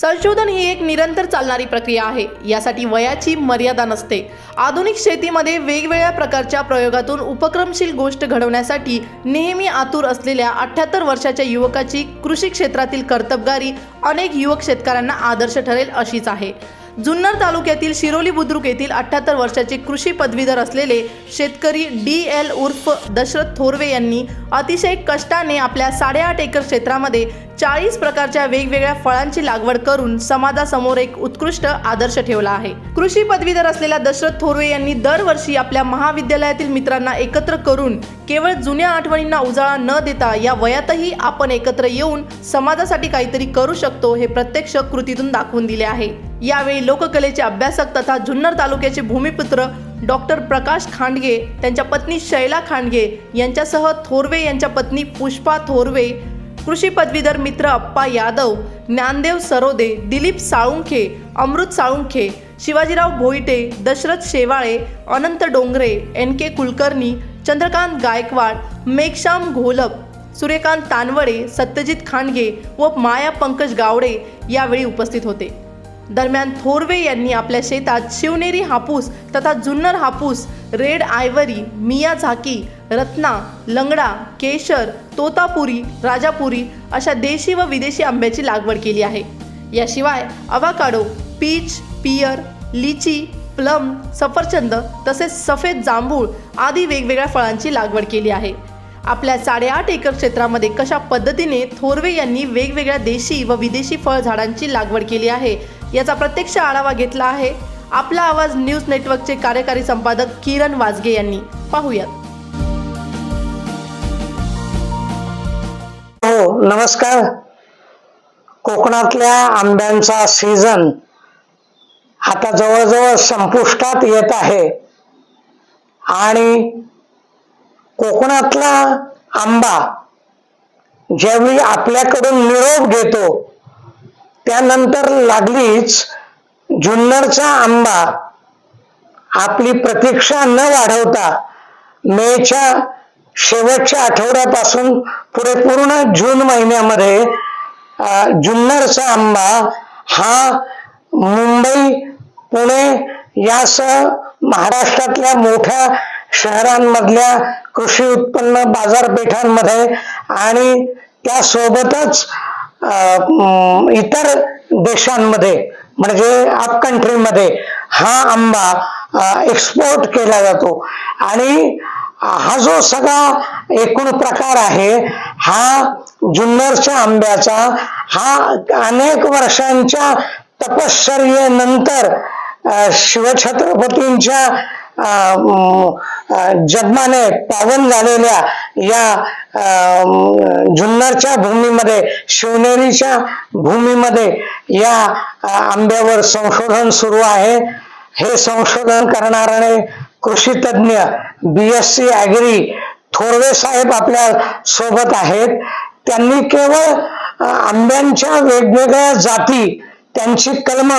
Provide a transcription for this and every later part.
संशोधन ही एक निरंतर चालणारी प्रक्रिया आहे. यासाठी वयाची मर्यादा नसते. आधुनिक शेतीमध्ये वेगवेगळ्या प्रकारच्या प्रयोगातून उपक्रमशील गोष्ट घडवण्यासाठी नेहमी आतुर असलेल्या अठ्ठ्याहत्तर वर्षाच्या युवकाची कृषी क्षेत्रातील कर्तबगारी अनेक युवक शेतकऱ्यांना आदर्श ठरेल अशीच आहे. जुन्नर तालुक्यातील शिरोली बुद्रुक येथील अठ्ठ्याहत्तर वर्षाचे कृषी पदवीधर असलेले शेतकरी डी एल उर्फ दशरथ थोरवे यांनी अतिशय कष्टाने आपल्या साडेआठ एकर क्षेत्रामध्ये चाळीस प्रकारच्या वेगवेगळ्या फळांची लागवड करून समाजासमोर एक उत्कृष्ट आदर्श ठेवला आहे. कृषी पदवीधर असलेल्या दशरथ थोरवे यांनी दरवर्षी आपल्या महाविद्यालयातील मित्रांना एकत्र करून केवळ जुन्या आठवणींना उजाळा न देता या वयातही आपण एकत्र येऊन समाजासाठी काहीतरी करू शकतो हे प्रत्यक्ष कृतीतून दाखवून दिले आहे. यावेळी लोककलेचे अभ्यासक तथा जुन्नर तालुक्याचे भूमिपुत्र डॉक्टर प्रकाश खांडगे त्यांच्या पत्नी शैला खांडगे यांच्यासह थोरवे यांच्या पत्नी पुष्पा थोरवे कृषी पदवीधर मित्र अप्पा यादव ज्ञानदेव सरोदे दिलीप साळुंखे अमृत साळुंखे शिवाजीराव भोईटे दशरथ शेवाळे अनंत डोंगरे एन के कुलकर्णी चंद्रकांत गायकवाड मेघश्याम घोलप सूर्यकांत तानवडे सत्यजित खांडगे व माया पंकज गावडे यावेळी उपस्थित होते. दरम्यान थोरवे यांनी आपल्या शेतात शिवनेरी हापूस तथा जुन्नर हापूस रेड आयवरी मिया झाकी रत्ना लंगडा केशर तोतापुरी राजापुरी अशा देशी व विदेशी आंब्याची लागवड केली आहे. याशिवाय avocado peach pear lychee plum सफरचंद तसेच सफेद जांभूळ आदी वेगवेगळ्या फळांची लागवड केली आहे. आपल्या साडेआठ एकर क्षेत्रामध्ये कशा पद्धतीने थोरवे यांनी वेगवेगळ्या देशी व विदेशी फळझाडांची लागवड केली आहे याचा प्रत्यक्ष आढावा घेतला आहे आपला आवाज न्यूज नेटवर्कचे कार्यकारी संपादक किरण वाजगे यांनी. पाहूयात. नमस्कार. कोकणातल्या आंब्यांचा सीझन आता जवळजवळ संपुष्टात येत आहे. आणि कोकणातला आंबा ज्यावेळी आपल्याकडून निरोप घेतो त्यानंतर लागलीच जुन्नरचा आंबा आपली प्रतीक्षा न वाढवता मेच्या शेवटच्या आठवड्यापासून पुढे पूर्ण जून महिन्यामध्ये जुन्नरचा आंबा हा मुंबई पुणे यासह महाराष्ट्रातल्या मोठ्या शहरांमधल्या कृषी उत्पन्न बाजारपेठांमध्ये आणि त्यासोबतच अं, इतर देशांमध्ये म्हणजे अप कंट्रीमध्ये हा आंबा एक्सपोर्ट केला जातो. आणि हा जो सगळा एकूण प्रकार आहे हा जुन्नरच्या आंब्याचा हा अनेक वर्षांच्या तपश्चर्येनंतर शिवछत्रपतींच्या अं, जन्माने पावन झालेल्या या अं, जुन्नरच्या भूमीमध्ये शिवनेरीच्या भूमीमध्ये या आंब्यावर संशोधन सुरू आहे. हे संशोधन करणारे कृषी तज्ज्ञ B S C agri Thorve साहेब आपल्यासोबत आहेत. त्यांनी केवळ आंब्यांच्या वेगवेगळ्या जाती त्यांची कलम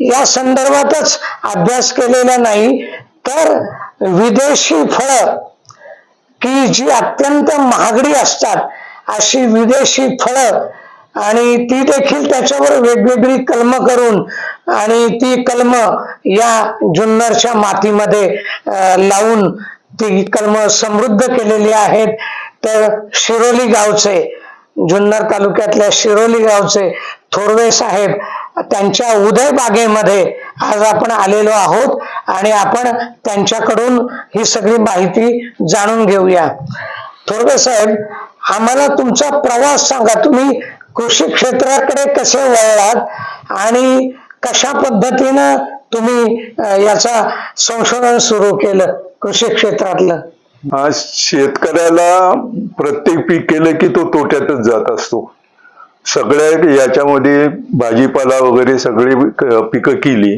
या संदर्भातच अभ्यास केलेला नाही. तर विदेशी फळं की जी अत्यंत महागडी असतात अशी विदेशी फळं आणि ती देखील त्याच्यावर वेगवेगळी कलम करून आणि ती कलम या जुन्नरच्या मातीमध्ये लावून ती कलम समृद्ध केलेली आहेत. तर शिरोली गावचे जुन्नर तालुक्यातल्या शिरोली गावचे थोरवे साहेब त्यांच्या उदय बागेमध्ये आज आपण आलेलो आहोत आणि आपण त्यांच्याकडून ही सगळी माहिती जाणून घेऊया. थोरवे साहेब आम्हाला तुमचा प्रवास सांगा. तुम्ही कृषी क्षेत्राकडे कसे वळलात आणि कशा पद्धतीनं तुम्ही याचा संशोधन सुरू केलं कृषी क्षेत्रातलं? आज शेतकऱ्याला प्रत्येक पीक केलं की तो तोट्यातच जात असतो. सगळ्या याच्यामध्ये भाजीपाला वगैरे सगळी पिकं केली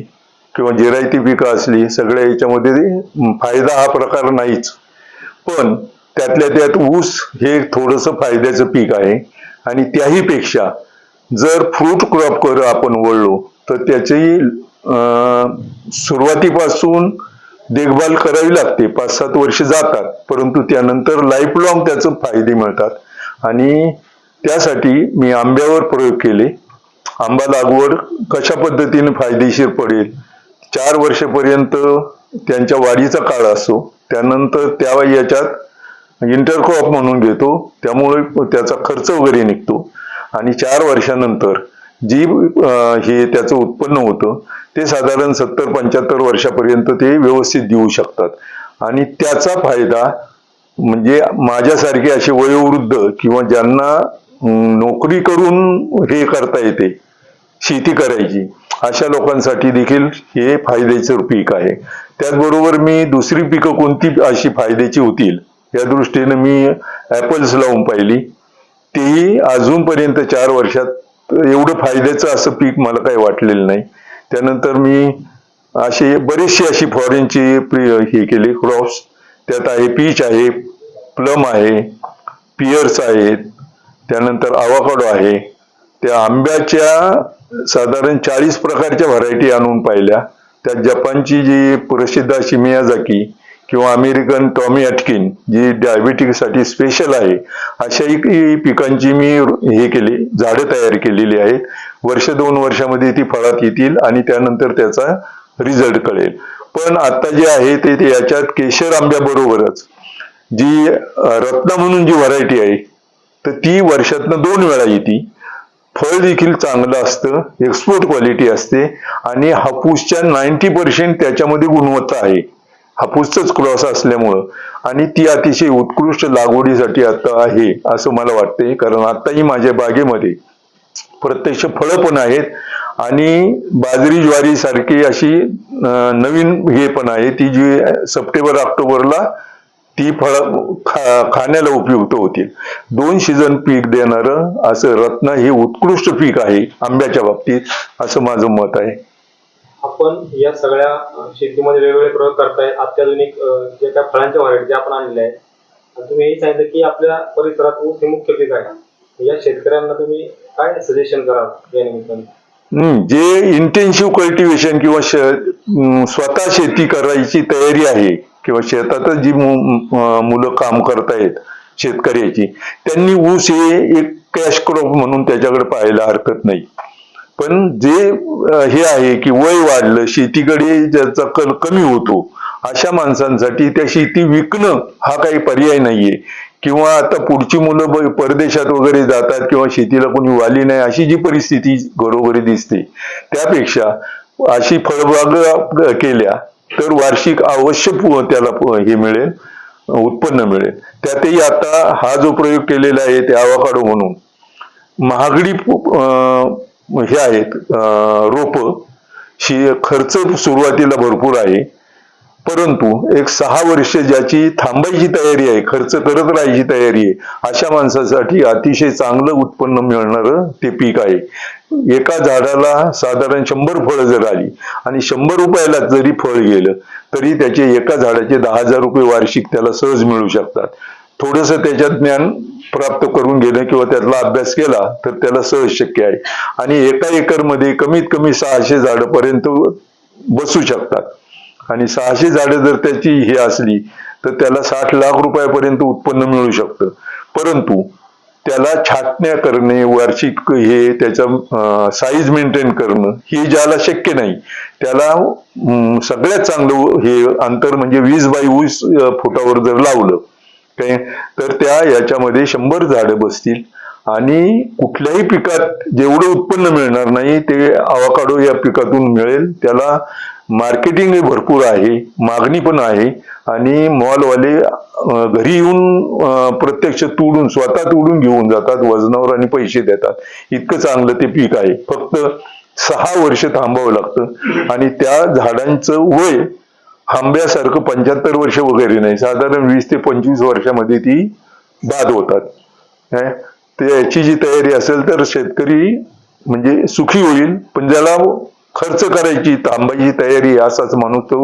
किंवा जिरायती पिकं असली सगळ्या याच्यामध्ये फायदा हा प्रकार नाहीच. पण त्यातल्या त्यात ऊस हे थोडस फायद्याचं पीक आहे. आणि त्याही पेक्षा जर फ्रूट क्रॉप कर आपण वळलो तर त्याची सुरुवातीपासून देखभाल करावी लागते. पाच सात वर्ष जातात परंतु त्यानंतर लाईफ लॉंग त्याचं फायदे मिळतात. आणि त्यासाठी मी आंब्यावर प्रयोग केले. आंबा लागवड कशा पद्धतीने फायदेशीर पडेल? चार वर्षपर्यंत त्यांच्या वाढीचा काळ असतो त्यानंतर त्या याच्यात म्हणजे इंटरक्रॉप म्हणून घेतो त्यामुळे त्याचा खर्च वगैरे निघतो. आणि चार वर्षानंतर जी हे त्याचं उत्पन्न होतं ते साधारण सत्तर पंच्याहत्तर वर्षापर्यंत ते व्यवस्थित देऊ शकतात. आणि त्याचा फायदा म्हणजे माझ्यासारखे असे वयोवृद्ध किंवा ज्यांना नोकरी करून हे करता येते शेती करायची अशा लोकांसाठी देखील हे फायद्याचं पीक आहे. त्याचबरोबर मी दुसरी पिकं कोणती अशी फायद्याची होतील? या दृष्टीने मी ऍपल्स लावून पाहिली. तेही अजूनपर्यंत चार वर्षात एवढं फायद्याचं असं पीक मला काही वाटलेलं नाही. त्यानंतर मी असे बरेचशी अशी फॉरेनची हे केली क्रॉप्स त्यात आहे पीच आहे प्लम आहे पियर्स आहेत. त्यानंतर आवाकाडो आहे. त्या आंब्याच्या साधारण चाळीस प्रकारच्या व्हरायटी आणून पाहिल्या. त्यात जपानची जी प्रसिद्ध अशी मियाजाकी किंवा अमेरिकन टॉमी अटकिन जी डायबिटीसाठी स्पेशल आहे अशाही पिकांची मी हे केली झाडं तयार केलेली आहेत. वर्ष दोन वर्षामध्ये ती फळात येतील आणि त्यानंतर त्याचा रिझल्ट कळेल. पण आता जे आहे ते याच्यात केशर आंब्याबरोबरच जी रत्न म्हणून जी व्हरायटी आहे तर ती वर्षातनं दोन वेळा येते. फळ देखील चांगलं असतं एक्सपोर्ट क्वालिटी असते आणि हापूसच्या नाईन्टी पर्सेंट त्याच्यामध्ये गुणवत्ता आहे. हापूसच क्रॉस असल्यामुळं. आणि ती अतिशय उत्कृष्ट लागवडीसाठी आता आहे असं मला वाटते कारण आताही माझ्या बागेमध्ये प्रत्यक्ष फळं पण आहेत. आणि बाजरी ज्वारी सारखी अशी नवीन हे पण आहे. ती जी सप्टेंबर ऑक्टोबरला ती फळ खा खाण्याला उपयुक्त होतील. दोन सीझन पीक देणारं असं रत्न हे उत्कृष्ट पीक आहे आंब्याच्या बाबतीत असं माझं मत आहे. आपण या सगळ्या शेतीमध्ये वेगवेगळे प्रयोग करताय. अत्याधुनिक जे काही फळांच्या व्हरायटी जे आपण आणलेल्या आहेत. तुम्ही हे सांगितलं की आपल्या परिसरात ऊस हे मुख्य पीक आहे या शेतकऱ्यांना तुम्ही काय सजेशन कराल या निमित्ताने? जे इंटेन्सिव्ह कल्टिवेशन किंवा स्वतः शेती करायची तयारी आहे किंवा शेतातच जी मुलं काम करतायत शेतकऱ्याची त्यांनी ऊस हे एक कॅश क्रॉप म्हणून त्याच्याकडे पाहायला हरकत नाही. पण जे हे आहे की वय वाढलं शेतीकडे ज्याचा कल कमी होतो अशा माणसांसाठी त्या शेती विकणं हा काही पर्याय नाहीये. किंवा आता पुढची मुलं परदेशात वगैरे जातात किंवा शेतीला कोणी वाली नाही अशी जी परिस्थिती घरोघरी दिसते त्यापेक्षा अशी फळबाग केल्या तर वार्षिक अवश्य त्याला हे मिळेल उत्पन्न मिळेल. त्यातही आता हा जो प्रयोग केलेला आहे ते आवाकाडो म्हणून. महागडी हे आहेत रोप. शी खर्च सुरुवातीला भरपूर आहे. परंतु एक सहा वर्ष ज्याची थांबायची तयारी आहे खर्च करत राहायची तयारी आहे अशा माणसासाठी अतिशय चांगलं उत्पन्न मिळणारं ते पीक आहे. एका झाडाला साधारण शंभर फळं जर आली आणि शंभर रुपयाला जरी फळ गेलं तरी त्याचे एका झाडाचे दहा हजार रुपये वार्षिक त्याला सहज मिळू शकतात. थोडस त्याच्यात ज्ञान प्राप्त करून घेणं किंवा त्यातला अभ्यास केला तर त्याला सहज शक्य आहे. आणि एका एकरमध्ये कमीत कमी सहाशे झाडं बसू शकतात. आणि सहाशे झाडं जर त्याची हे असली तर त्याला साठ लाख रुपयापर्यंत उत्पन्न मिळू शकतं. परंतु त्याला छाटण्या करणे वार्षिक हे त्याचा साईज मेंटेन करणं हे ज्याला शक्य नाही त्याला सगळ्यात चांगलं हे अंतर म्हणजे वीस बाय वीस फुटावर जर लावलं काय तर त्या याच्यामध्ये शंभर झाडं बसतील. आणि कुठल्याही पिकात जेवढं उत्पन्न मिळणार नाही ते आवाकाडो या पिकातून मिळेल. त्याला मार्केटिंग भरपूर आहे मागणी पण आहे. आणि मॉलवाले घरी येऊन प्रत्यक्ष तोडून स्वतः तोडून घेऊन जातात वजनावर आणि पैसे देतात. इतकं चांगलं ते पीक आहे. फक्त सहा वर्ष थांबावं लागतं. आणि त्या झाडांचं वय आंब्यासारखं पंच्याहत्तर वर्ष वगैरे नाही साधारण वीस ते पंचवीस वर्षामध्ये ती बाद होतात? तर याची जी तयारी असेल तर शेतकरी म्हणजे सुखी होईल पण ज्याला खर्च करायची थांबायची तयारी असाच माणूस तो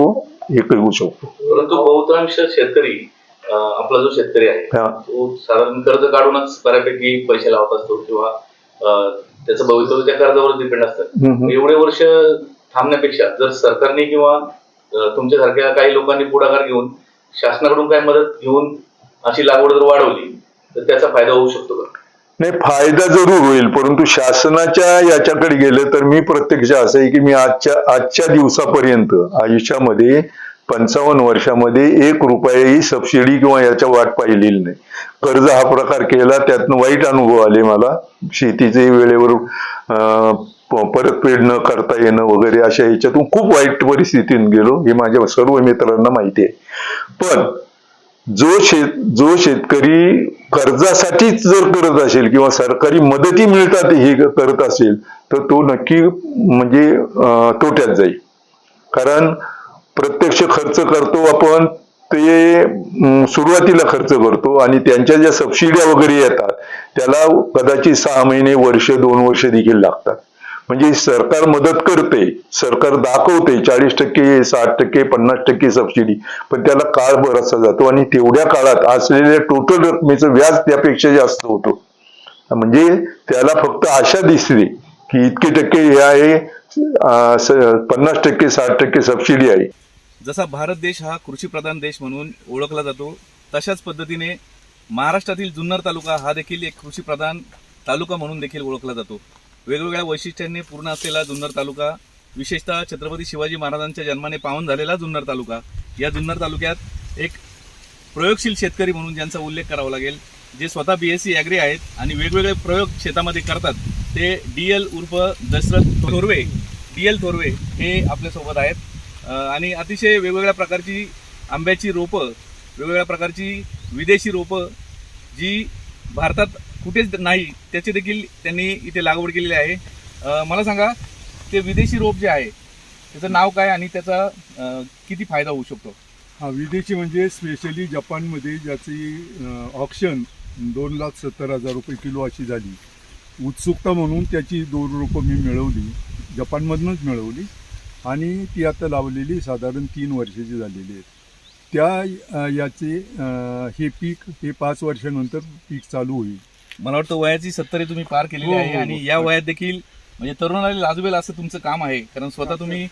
हे करू शकतो परंतु बहुतांश शेतकरी आपला जो शेतकरी आहे हा. तो साधारण कर्ज काढूनच बऱ्यापैकी पैसे लावत असतो किंवा त्याचं भवितव्य त्या कर्जावर डिपेंड असतं हम्म, हम्म. एवढे वर्ष थांबण्यापेक्षा जर सरकारने किंवा तुमच्यासारख्या काही लोकांनी पुढाकार घेऊन शासनाकडून काही मदत घेऊन अशी लागवड जर वाढवली तर त्याचा फायदा होऊ शकतो का? नाही फायदा जरूर होईल परंतु शासनाच्या याच्याकडे गेलं तर मी प्रत्यक्ष असं आहे की मी आजच्या आजच्या दिवसापर्यंत आयुष्यामध्ये पंचावन्न वर्षामध्ये एक रुपयाही सबसिडी किंवा याच्या वाट पाहिलेली नाही. कर्ज हा प्रकार केला त्यातनं वाईट अनुभव आले मला. शेतीचे वेळेवर परतफेड न करता येणं वगैरे अशा याच्यातून खूप वाईट परिस्थितीत गेलो हे माझ्या सर्व मित्रांना माहिती आहे. पण जो शेत जो शेतकरी कर्जासाठीच जर करत असेल किंवा सरकारी मदती मिळतात हे करत असेल तर तो नक्की म्हणजे तोट्यात जाईल. कारण प्रत्यक्ष खर्च करतो आपण ते सुरुवातीला खर्च करतो आणि त्यांच्या ज्या सबसिड्या वगैरे येतात त्याला कदाचित सहा महिने वर्ष दोन वर्ष देखील लागतात. म्हणजे सरकार मदत करते सरकार दाखवते चाळीस टक्के साठ टक्के पन्नास टक्के सबसिडी पण त्याला काळ बराचसा जातो आणि तेवढ्या काळात असलेल्या टोटल रकमेचं व्याज त्यापेक्षा जास्त होतो. म्हणजे त्याला फक्त आशा दिसते की इतके टक्के हे आहे पन्नास टक्के साठ टक्के सबसिडी आहे. जसा भारत देश हा कृषीप्रधान देश म्हणून ओळखला जातो तशाच पद्धतीने महाराष्ट्रातील जुन्नर तालुका हा देखील एक कृषीप्रधान तालुका म्हणून देखील ओळखला जातो. वेगवेगळ्या वैशिष्ट्यांनी पूर्ण असलेला जुन्नर तालुका विशेषतः छत्रपती शिवाजी महाराजांच्या जन्माने पावन झालेला जुन्नर तालुका. या जुन्नर तालुक्यात एक प्रयोगशील शेतकरी म्हणून ज्यांचा उल्लेख करावा लागेल जे स्वतः बी एस सी ॲग्री आहेत आणि वेगवेगळे प्रयोग शेतामध्ये करतात ते डी एल उर्फ दशरथ थोरवे डी एल थोरवे हे आपल्यासोबत आहेत. आणि अतिशय वेगवेगळ्या प्रकारची आंब्याची रोपं वेगवेगळ्या प्रकारची विदेशी रोपं जी भारतात कुठेच नाही. त्याची देखील त्यांनी इथे लागवड केलेली आहे. मला सांगा ते विदेशी रोप जे आहे त्याचं नाव काय आणि त्याचा किती फायदा होऊ शकतो? हा विदेशी म्हणजे स्पेशली जपानमध्ये ज्याची ऑप्शन दोन लाख सत्तर हजार रुपये किलो अशी झाली. उत्सुकता म्हणून त्याची दोन रोपं मी मिळवली. जपानमधूनच मिळवली. आणि ती आता लावलेली साधारण तीन वर्षाची झालेली आहे. त्या याचे हे पीक हे पाच वर्षानंतर पीक चालू होईल. मला वाटतं वयाची सत्तरी तुम्ही पार केलेली हो, आहे हो, आणि हो. या वयात देखील म्हणजे तरुणाला लाजवेल असं तुमचं काम आहे. कारण स्वतः तुम्ही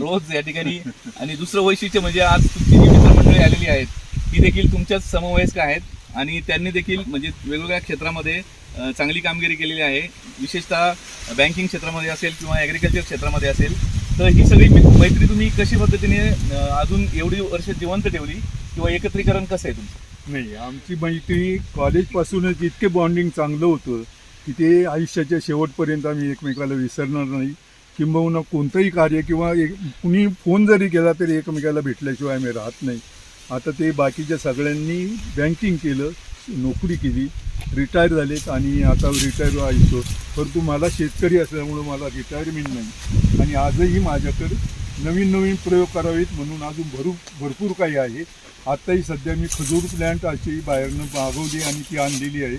रोज या ठिकाणी आणि दुसरं वैशिष्ट्य म्हणजे आज तुमची जी मित्रमंडळी आलेली आहेत ती देखील तुमच्याच समवयस्क आहेत आणि त्यांनी देखील म्हणजे वेगवेगळ्या क्षेत्रामध्ये चांगली कामगिरी केलेली आहे. विशेषतः बँकिंग क्षेत्रामध्ये असेल किंवा ॲग्रिकल्चर क्षेत्रामध्ये असेल तर ही सगळी मित्र- तुम्ही कशी पद्धतीने अजून एवढी वर्ष जिवंत ठेवली किंवा एकत्रीकरण कसं आहे तुमचं? नाही आमची मैत्री कॉलेजपासूनच इतके बॉन्डिंग चांगलं होतं की ते आयुष्याच्या शेवटपर्यंत आम्ही एकमेकाला विसरणार नाही. किंबहुना कोणतंही कार्य किंवा एक कुणी फोन जरी केला तरी एकमेकाला भेटल्याशिवाय आम्ही राहत नाही. आता ते बाकीच्या सगळ्यांनी बँकिंग केलं नोकरी केली रिटायर झालेत आणि आता रिटायर व्हायचो परंतु मला शेतकरी असल्यामुळं मला रिटायरमेंट नाही. आणि आजही माझ्याकडे नवीन नवीन प्रयोग करावेत म्हणून अजून भरू भरपूर काही आहे. आत्ताही सध्या मी खजूर प्लॅन्ट अशी बाहेरनं मागवली आणि ती आणलेली आहे.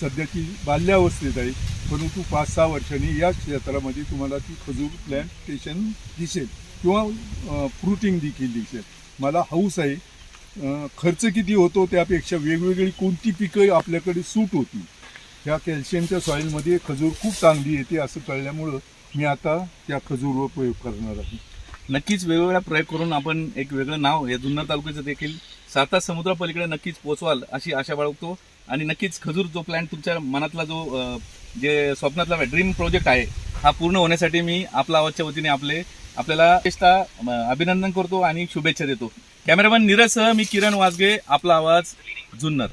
सध्या ती बाल्यावस्थेत आहे. परंतु पाच सहा वर्षांनी या क्षेत्रामध्ये तुम्हाला ती खजूर प्लॅन्टेशन दिसेल किंवा फ्रुटिंग देखील दिसेल. मला हाऊस आहे. खर्च किती होतो त्यापेक्षा वेगवेगळी कोणती पिकं आपल्याकडे सूट होती ह्या कॅल्शियमच्या सॉईलमध्ये खजूर खूप चांगली येते असं कळल्यामुळं मी आता त्या खजूरवर प्रयोग करणार आहे. नक्कीच वेगवेगळ्या प्रयोग करून आपण एक वेगळं नाव या जुन्नर तालुक्याचं देखील साता समुद्रापलीकडे नक्कीच पोचवाल अशी आशा बाळगतो. आणि नक्कीच खजूर जो प्लॅन तुमच्या मनातला जो जे स्वप्नातला ड्रीम प्रोजेक्ट आहे हा पूर्ण होण्यासाठी मी आपला आवाजच्या वतीने आपले आपल्याला विशेषतः अभिनंदन करतो आणि शुभेच्छा देतो. कॅमेरामॅन नीरजसह मी किरण वाजगे आपला आवाज जुन्नर.